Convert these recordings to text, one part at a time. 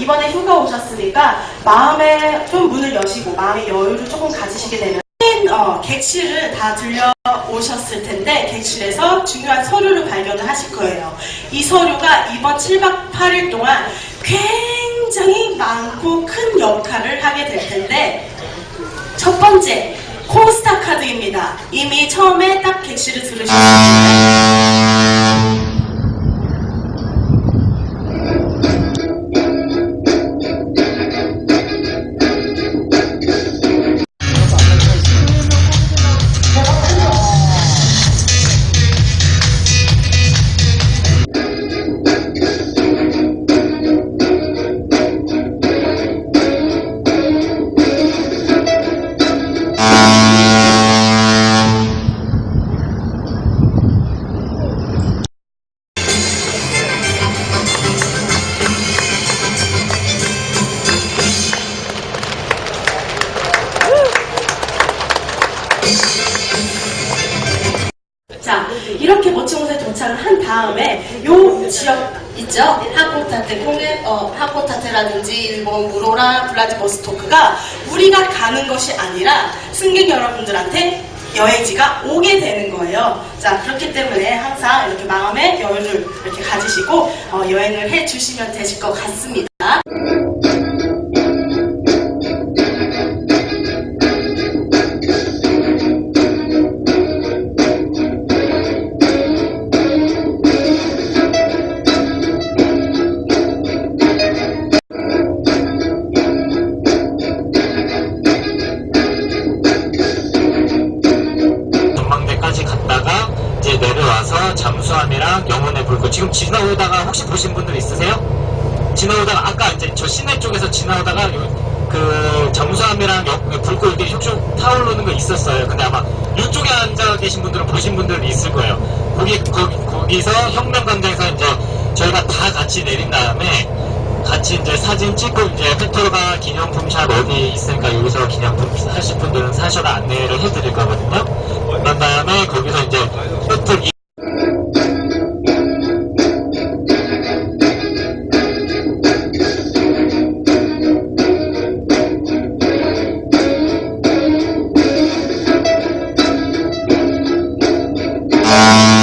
이번에 휴가 오셨으니까 마음에 좀 문을 여시고 마음의 여유를 조금 가지시게 되면 어, 객실을 다 들려 오셨을 텐데 객실에서 중요한 서류를 발견을 하실 거예요. 이 서류가 이번 7박 8일 동안 굉장히 많고 큰 역할을 하게 될 텐데 첫 번째 콜스타 카드입니다. 이미 처음에 딱 객실을 들으셨을 텐데 자, 이렇게 멋진 곳에 도착을 한 다음에 요 지역 있죠? 하코타테, 공해, 어, 하코타테라든지 일본 무로라, 블라디보스토크가 우리가 가는 것이 아니라 승객 여러분들한테 여행지가 오게 되는 거예요. 자, 그렇기 때문에 항상 이렇게 마음의 여유를 이렇게 가지시고 어, 여행을 해 주시면 되실 것 같습니다. 보신 분들 있으세요? 지나오다가 아까 이제 저 시내 쪽에서 지나오다가 요, 그 잠수함이랑 영- 불꽃 이렇게 슉슉 타오르는 거 있었어요. 근데 아마 이쪽에 앉아 계신 분들은 보신 분들이 있을 거예요. 거기 거기 거기 서 혁명광장에서 이제 저희가 다 같이 내린 다음에 같이 이제 사진 찍고 이제 페트로가 기념품 샵 어디 있으니까 여기서 기념품 사실 분들은 사셔가 안내를 해드릴 거거든요. 그런 다음에 거기서 이제 호 텔 이-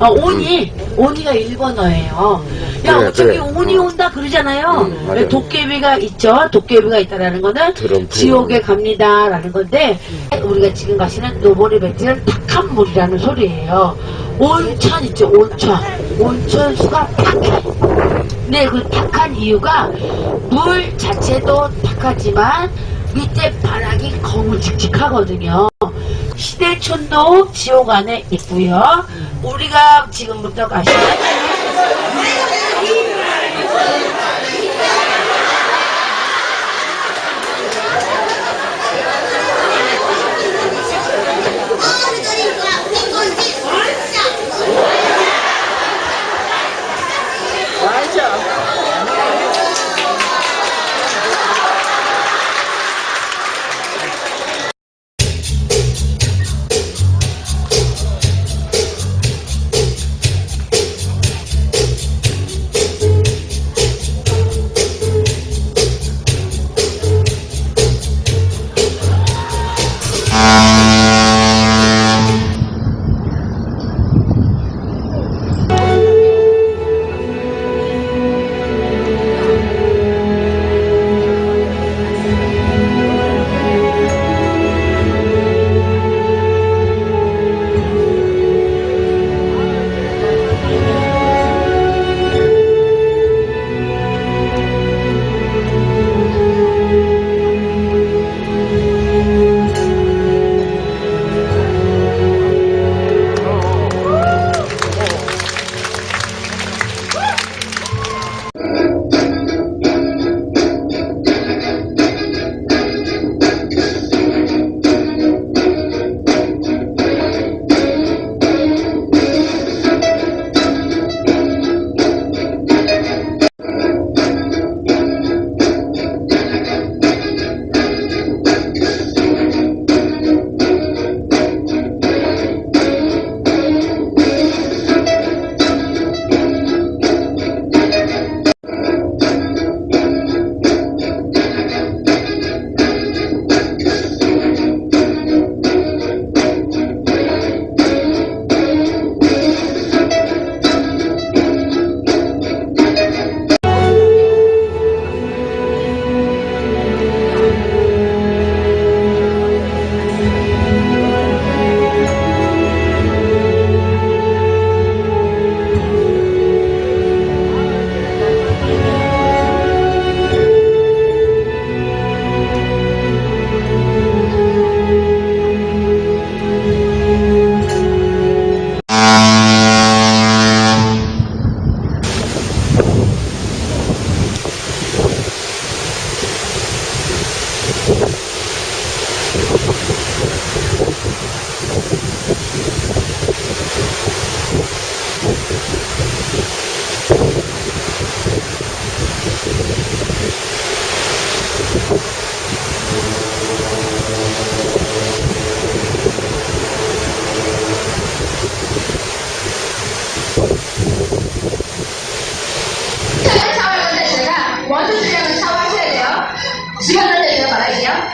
어, 오니, 오니가 일본어예요. 야, 그래, 저기 그래. 오니 온다 그러잖아요. 음. 도깨비가 있죠. 도깨비가 있다라는 거는 드럼 지옥에 갑니다라는 건데 우리가 지금 가시는 노보리 벤티는 탁한 물이라는 소리예요. 온천 있죠, 온천. 온천 수가 탁해. 네, 그 탁한 이유가 물 자체도 탁하지만 밑에 바닥이 거무직직하거든요. 시대촌도 지옥 안에 있고요. 우리가 지금부터 가시는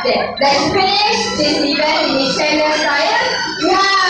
Let's finish this event in Chandler's diet, yeah!